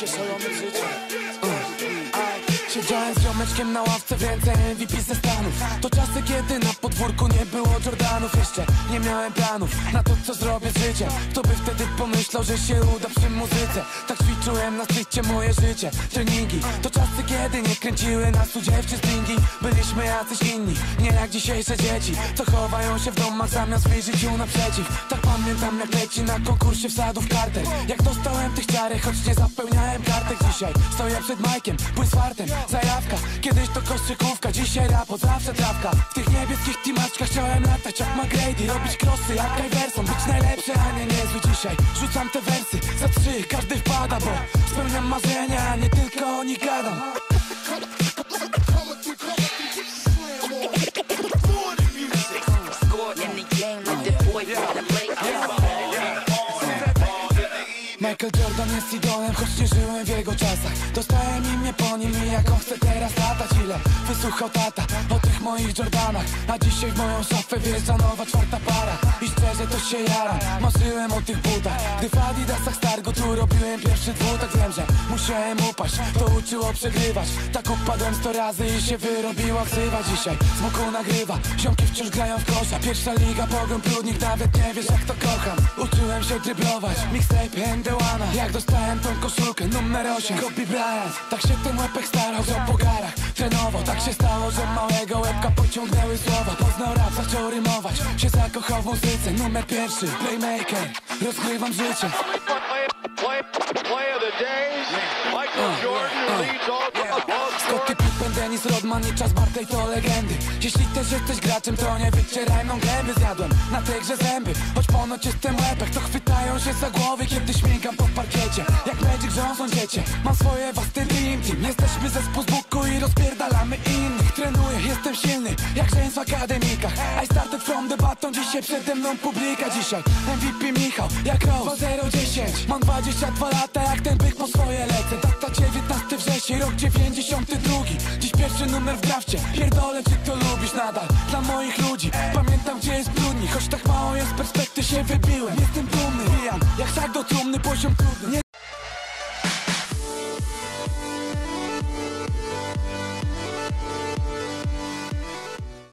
just hold on to the top. Uh, I should ziomeczkiem na ławce w ręce MVP ze Stanów. To czasy kiedy na podwórku nie było Jordanów. Jeszcze nie miałem planów na to co zrobię z życiem. Kto by wtedy pomyślał, że się uda przy muzyce? Tak ćwiczyłem na stycie moje życie. Treningi to czasy kiedy nie kręciły nas tu dziewczy stringi Byliśmy jacyś inni, nie jak dzisiejsze dzieci Co chowają się w domach zamiast wyjść życiu naprzeciw. Tak pamiętam jak leci na konkursie wsadów kartek Jak dostałem tych ciarek, choć nie zapełniałem kartek. Dzisiaj Stoję przed Majkiem, fartem, zajawka Kiedyś to koszykówka, dzisiaj rap, od zawsze trawka. W tych niebieskich timaczkach chciałem latać jak McGrady Robić krosy jak Iverson, być najlepszy, a nie niezły dzisiaj. Rzucam te wersy, za trzy każdy wpada, bo Spełniam marzenia, nie tylko o nich gadam Michael Jordan jest idolem, choć nie żyłem w jego czasach. Dostałem imię po nim i jak on chce teraz latać. Ile wysłuchał tata o tych moich Jordanach? A dzisiaj w moją szafę wjeżdża nowa czwarta para. I szczerze to się jaram, marzyłem o tych butach Gdy w Adidasach Stargo tu robiłem pierwszy dwutak Wiem, że musiałem upaść, to uczyło przegrywać. Tak upadłem sto razy i się wyrobiła ksywa. Dzisiaj smoku nagrywa, ziomki wciąż grają w kosza Pierwsza liga, pogrom, prudnik, nawet nie wiesz jak to kocham. Uczyłem się dryblować, mixtape and the one Jak dostałem tą koszulkę numer 8 Kobe Bryant. Tak się ten łepek starał, że po garach Trenował, tak się stało, że małego łebka pociągnęły słowa. Poznał rap, zaczął rymować. Się zakochał w muzyce, numer pierwszy Playmaker, rozgrywam życie Scottie Pippen, Dennis Rodman i Charles Barkley to legendy. Jeśli też jesteś graczem, to nie wycieraj mną gęby Zjadłem na tej grze zęby Choć ponoć jestem łepek, to chwytają się za głowy Kiedy śmigam po parkiecie. Jak Magic Johnson dziecię Mam swoje własne dream team. Jesteśmy zespół z buku i rozpierdalamy innych. Trenuję, jestem silny, jak James w akademikach. I started bottom, dzisiaj przede mną publika. Dzisiaj MVP Michał, jak Rose. 2-0-10 Mam 22 lata, jak ten byk po swoje lecę Data 19 września, rok 92 Dziś pierwszy numer w drafcie. Pierdolę, czy to lubisz nadal. Dla moich ludzi, pamiętam gdzie jest brudni. Choć tak mało jest perspektyw się wybiłem. Jestem dumny, bijam, jak szak do trumny poziom trudny